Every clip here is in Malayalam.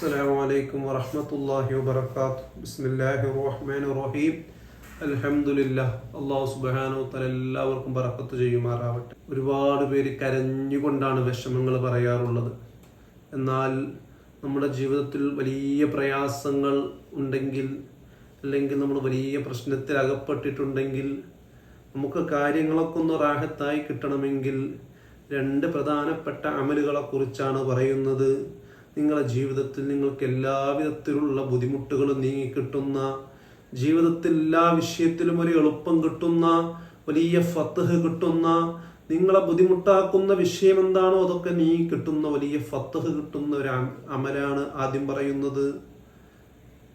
السلام عليكم ورحمة الله وبركاته بسم الله الرحمن الرحيم അൽഹംദുലില്ല അള്ളാഹു സുബാനോ തല എല്ലാവർക്കും പറക്കത്ത് ചെയ്യുമാറാവട്ടെ ഒരുപാട് പേര് കരഞ്ഞുകൊണ്ടാണ് വിഷമങ്ങൾ പറയാറുള്ളത് എന്നാൽ നമ്മുടെ ജീവിതത്തിൽ വലിയ പ്രയാസങ്ങൾ ഉണ്ടെങ്കിൽ അല്ലെങ്കിൽ നമ്മൾ വലിയ പ്രശ്നത്തിൽ അകപ്പെട്ടിട്ടുണ്ടെങ്കിൽ നമുക്ക് കാര്യങ്ങളൊക്കെ ഒന്ന് റാഹത്തായി കിട്ടണമെങ്കിൽ രണ്ട് പ്രധാനപ്പെട്ട അമലുകളെ കുറിച്ചാണ് പറയുന്നത് നിങ്ങളുടെ ജീവിതത്തിൽ നിങ്ങൾക്ക് എല്ലാവിധത്തിലുള്ള ബുദ്ധിമുട്ടുകളും നീങ്ങിക്കിട്ടുന്ന ജീവിതത്തിൽ എല്ലാ വിഷയത്തിലും ഒരു എളുപ്പം കിട്ടുന്ന വലിയ ഫത്തഹ് കിട്ടുന്ന നിങ്ങളെ ബുദ്ധിമുട്ടാക്കുന്ന വിഷയം എന്താണോ അതൊക്കെ നീ കിട്ടുന്ന വലിയ ഫത്തഹ് കിട്ടുന്ന ഒരു അമലാണ് ആദ്യം പറയുന്നത്.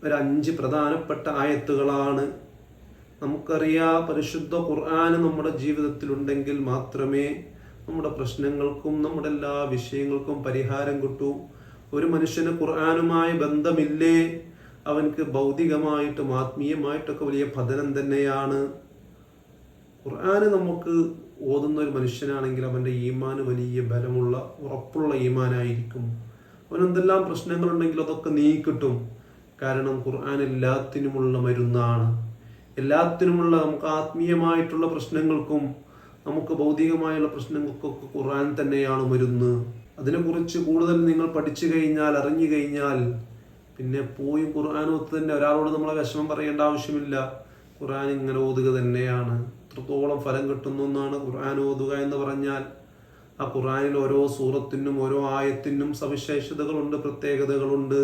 ഒരു അഞ്ച് പ്രധാനപ്പെട്ട ആയത്തുകളാണ്. നമുക്കറിയാം പരിശുദ്ധ ഖുർആൻ നമ്മുടെ ജീവിതത്തിലുണ്ടെങ്കിൽ മാത്രമേ നമ്മുടെ പ്രശ്നങ്ങൾക്കും നമ്മുടെ എല്ലാ വിഷയങ്ങൾക്കും പരിഹാരം കിട്ടൂ. ഒരു മനുഷ്യന് ഖുർആാനുമായി ബന്ധമില്ലേ? അവനക്ക് ഭൗതികമായിട്ടും ആത്മീയമായിട്ടൊക്കെ വലിയ പതനം തന്നെയാണ്. ഖുർആാന് നമുക്ക് ഓതുന്ന ഒരു മനുഷ്യനാണെങ്കിൽ അവന്റെ ഈമാന് വലിയ ബലമുള്ള ഉറപ്പുള്ള ഈമാനായിരിക്കും. അവൻ എന്തെല്ലാം പ്രശ്നങ്ങളുണ്ടെങ്കിലും അതൊക്കെ നീക്കിട്ടും. കാരണം ഖുർആൻ എല്ലാത്തിനുമുള്ള മരുന്നാണ്. എല്ലാത്തിനുമുള്ള നമുക്ക് ആത്മീയമായിട്ടുള്ള പ്രശ്നങ്ങൾക്കും നമുക്ക് ഭൗതികമായുള്ള പ്രശ്നങ്ങൾക്കൊക്കെ ഖുർആൻ തന്നെയാണ് മരുന്ന്. അതിനെക്കുറിച്ച് കൂടുതൽ നിങ്ങൾ പഠിച്ചു കഴിഞ്ഞാൽ അറിഞ്ഞു കഴിഞ്ഞാൽ പിന്നെ പോയി ഖുർആൻ തന്നെ ഒരാളോട് നമ്മളെ വിഷമം പറയേണ്ട ആവശ്യമില്ല. ഖുർആൻ ഇങ്ങനെ ഓതുക തന്നെയാണ്. എത്രത്തോളം ഫലം കിട്ടുന്നു എന്നാണ് ഖുർആൻ ഓതുക എന്ന് പറഞ്ഞാൽ ആ ഖുർആനിൽ ഓരോ സൂറത്തിനും ഓരോ ആയത്തിനും സവിശേഷതകളുണ്ട് പ്രത്യേകതകളുണ്ട്.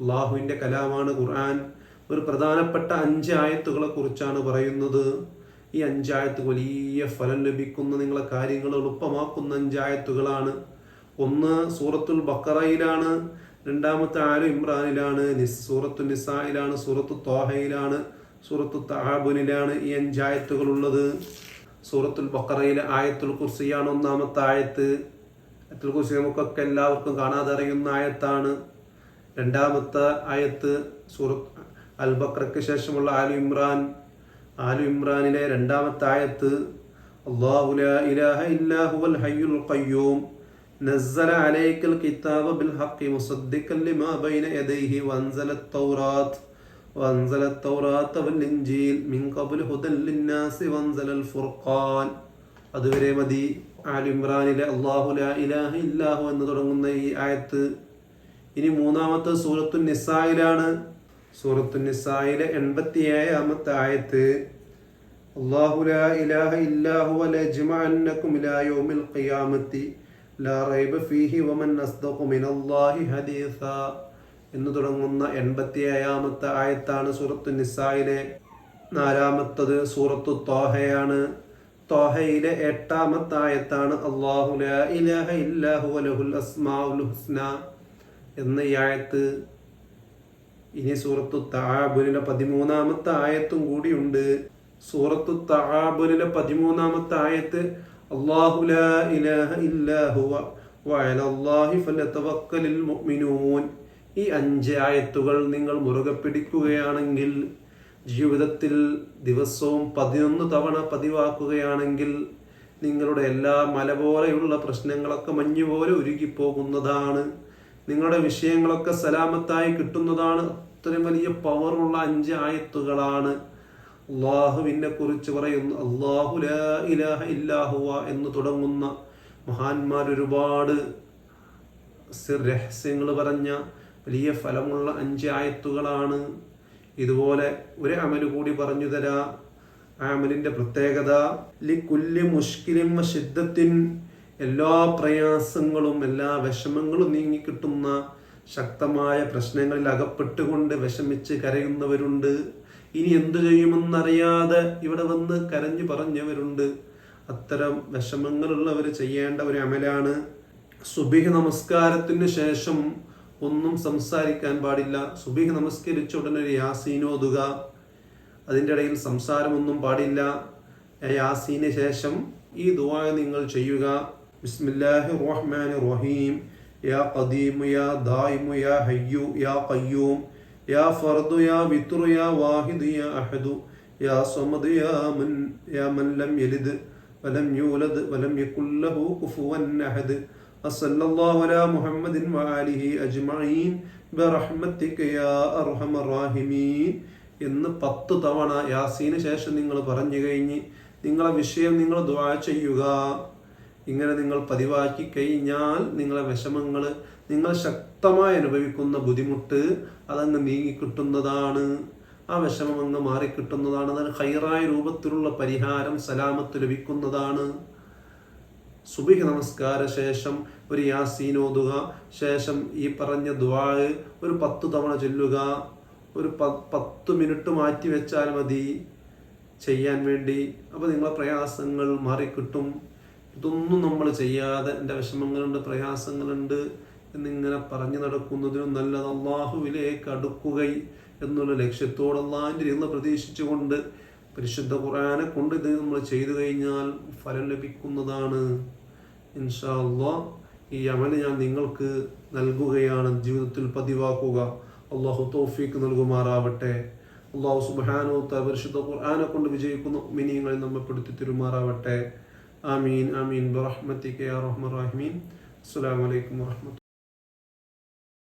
അള്ളാഹുവിന്റെ കലാമാണ് ഖുർആൻ. ഒരു പ്രധാനപ്പെട്ട അഞ്ച് ആയത്തുകളെ കുറിച്ചാണ് പറയുന്നത്. ഈ അഞ്ചായത്ത് വലിയ ഫലം ലഭിക്കുന്ന നിങ്ങളെ കാര്യങ്ങൾ എളുപ്പമാക്കുന്ന അഞ്ചായത്തുകളാണ് ഒന്ന് സൂറത്തുൽ ബക്കറയിലാണ് രണ്ടാമത്തെ ആലു ഇമ്രാനിലാണ് സൂറത്തു നിസായിലാണ് സൂറത്തു തോഹയിലാണ് സൂറത്തു തഹാബുനിലാണ് ഈ അഞ്ചായത്തുകൾ ഉള്ളത് സൂറത്തുൽ ബക്കറയിലെ ആയത്തുൽ കുർസിയാണ് ഒന്നാമത്തെ ആയത്ത്. അയത്തുൽ കുർസി നമുക്കൊക്കെ എല്ലാവർക്കും കാണാതെ അറിയുന്ന ആയത്താണ്. രണ്ടാമത്തെ ആയത്ത് സൂറത്ത് അൽ ബക്രയ്ക്ക് ശേഷമുള്ള ആലു ഇമ്രാൻ. ആലു ഇമ്രാനിലെ രണ്ടാമത്തെ ആയത്ത് അല്ലാഹു ലാ ഇലാഹ ഇല്ലാഹുൽ ഹയ്യുൽ ഖയ്യൂം. نزل عليك الكتاب بالحق مصدقا لما بين يديه وانزل التوراة وانزل التوراة والإنجيل من قبل هدى للناس وانزل الفرقان അതുവരെ മതി ആൽ ഇമ്രാനിലെ അള്ളാഹു ലാ ഇലാഹ ഇല്ലാഹു എന്ന് തുടങ്ങുന്ന ഈ ആയത്ത് ഇനി മൂന്നാമത്തെ സൂറത്തു നിസായിലാണ് സൂറത്തു നിസായിലെ എൺപത്തി ഏഴാമത്തെ ആയത്ത് അള്ളാഹു ലാ ഇലാഹ ഇല്ലാഹു ലജ്മഅന്നകും ഇലാ യൗമിൽ ഖിയാമത്തി ലാ റൈബ ഫീഹി വമൻ മിനല്ലാഹി ഹദീസ. എന്ന് തുടങ്ങുന്ന എൺപത്തി ഏഴാമത്തെ ആയത്താണ് സൂറത്തു നിസായിലെ നാലാമത്തത് സൂറത്തു തോഹയാണ് തോഹയിലെ എട്ടാമത്തെ ആയത്താണ് അള്ളാഹു ലാ ഇലാഹ അസ്മാഉൽ ഹുസ്ന എന്ന ഈ ആയത്ത്. ഇനി സൂറത്തു താബുലിലെ പതിമൂന്നാമത്തെ ആയത്തും കൂടിയുണ്ട് സൂറത്തു താബുലിലെ പതിമൂന്നാമത്തെ ആയത്ത് അല്ലാഹു ലാ ഇലാഹ ഇല്ലാ ഹുവ വഅലല്ലാഹി ഫലതവക്കലിൽ മുഅ്മിനൂൻ. ഈ അഞ്ച് ആയത്തുകൾ നിങ്ങൾ മുറുകെ പിടിക്കുകയാണെങ്കിൽ ജീവിതത്തിൽ ദിവസവും പതിനൊന്ന് തവണ പതിവാക്കുകയാണെങ്കിൽ നിങ്ങളുടെ എല്ലാ മല പോലെയുള്ള പ്രശ്നങ്ങളൊക്കെ മഞ്ഞു പോലെ ഉരുകിപ്പോകുന്നതാണ്. നിങ്ങളുടെ വിഷയങ്ങളൊക്കെ സലാമത്തായി കിട്ടുന്നതാണ്. അത്രയും വലിയ പവറുള്ള അഞ്ച് ആയത്തുകളാണ്. അള്ളാഹുവിനെ കുറിച്ച് പറയുന്നു അള്ളാഹു ലാ ഇലാഹ ഇല്ലാഹുവ എന്ന് തുടങ്ങുന്ന മഹാന്മാർ ഒരുപാട് രഹസ്യങ്ങൾ പറഞ്ഞ വലിയ ഫലമുള്ള അഞ്ച് ആയത്തുകളാണ്. ഇതുപോലെ ഒരു അമൽ കൂടി പറഞ്ഞു തരാ. ആ അമലിന്റെ പ്രത്യേകത ലിക്കുല്യ മുഷ്കിലും ശിദ്ധത്തിൻ എല്ലാ പ്രയാസങ്ങളും എല്ലാ വിഷമങ്ങളും നീങ്ങിക്കിട്ടുന്ന ശക്തമായ പ്രശ്നങ്ങളിൽ അകപ്പെട്ടുകൊണ്ട് വിഷമിച്ച് കരയുന്നവരുണ്ട്. ഇനി എന്തു ചെയ്യുമെന്നറിയാതെ ഇവിടെ വന്ന് കരഞ്ഞു പറഞ്ഞവരുണ്ട്. അത്തരം വിഷമങ്ങളുള്ളവർ ചെയ്യേണ്ട ഒരു അമലാണ്. സുബിഹ് നമസ്കാരത്തിന് ശേഷം ഒന്നും സംസാരിക്കാൻ പാടില്ല. സുബിഹ് നമസ്കരിച്ച ഉടനെ ഒരു യാസീനോതുക അതിന്റെ ഇടയിൽ സംസാരമൊന്നും പാടില്ല. യാസീന് ശേഷം ഈ ദുആ നിങ്ങൾ ചെയ്യുക. ബിസ്മില്ലാഹി റഹ്മാൻ റഹീം യാ ഖദീമു യാ ദായിമു യാ ഹയ്യു യാ യാ ഫർദു യാ വിത്രു യാ വാഹിദ് യാ അഹദു യാ സമദ് യാ മൻ യാ മൻ ലം യലിദ് വലം യൂലദ് വലം യകുല്ലഹു ലഹു കുഫുവൻ അഹദ് വസല്ലല്ലാഹു അലാ മുഹമ്മദിൻ വആലിഹി അജ്മഈൻ برحمتك യാ അർഹമർ الراحمين എന്ന് പത്ത് തവണ യാസീന് ശേഷം നിങ്ങൾ പറഞ്ഞു കഴിഞ്ഞ് നിങ്ങളെ വിഷയം നിങ്ങൾ ദുആ ചെയ്യുക. ഇങ്ങനെ നിങ്ങൾ പതിവാക്കി കഴിഞ്ഞാൽ നിങ്ങളെ വിഷമങ്ങൾ നിങ്ങൾ ശക്തമായി അനുഭവിക്കുന്ന ബുദ്ധിമുട്ട് അതങ്ങ് നീങ്ങിക്കിട്ടുന്നതാണ്. ആ വിഷമം അങ്ങ് മാറിക്കിട്ടുന്നതാണ്. അതിന് ഹൈറായ രൂപത്തിലുള്ള പരിഹാരം സലാമത്ത് ലഭിക്കുന്നതാണ്. സുബിഹ് നമസ്കാര ശേഷം ഒരു യാസീൻ ഓതുക. ശേഷം ഈ പറഞ്ഞ ദ്വാഴ് ഒരു പത്ത് തവണ ചൊല്ലുക. ഒരു പത്ത് മിനിറ്റ് മാറ്റി വെച്ചാൽ മതി. ചെയ്യാൻ വേണ്ടി. അപ്പോൾ നിങ്ങളെ പ്രയാസങ്ങൾ മാറിക്കിട്ടും. ഇതൊന്നും നമ്മൾ ചെയ്യാതെ എന്റെ വിഷമങ്ങളുണ്ട് പ്രയാസങ്ങളുണ്ട്. എന്നിങ്ങനെ പറഞ്ഞു നടക്കുന്നതിനും നല്ലത് അള്ളാഹുവിലേക്ക് അടുക്കുക എന്നുള്ള ലക്ഷ്യത്തോടെ അള്ളാഹിന്റെ ഇരുന്ന് പ്രതീക്ഷിച്ചുകൊണ്ട് പരിശുദ്ധ ഖുർആനെ കൊണ്ട് ഇത് നമ്മൾ ചെയ്തു കഴിഞ്ഞാൽ ഫലം ലഭിക്കുന്നതാണ്. ഇൻഷാ അള്ളാഹ് ഈ അമൽ ഞാൻ നിങ്ങൾക്ക് നൽകുകയാണ്. ജീവിതത്തിൽ പതിവാക്കുക. അള്ളാഹു തോഫീക്ക് നൽകുമാറാവട്ടെ. അള്ളാഹു സുബാനോ പരിശുദ്ധ ഖുർആാനെ കൊണ്ട് വിജയിക്കുന്ന മിനിയങ്ങളെ നമ്മെ പെടുത്തി തരുമാറാവട്ടെ. ആമീൻ ആമീൻ. ബറഹ്മത്തിക യാ റഹ്മർ റഹീമീൻ. അസ്സലാമു അലൈക്കും വറഹ്മത്തുള്ളാഹി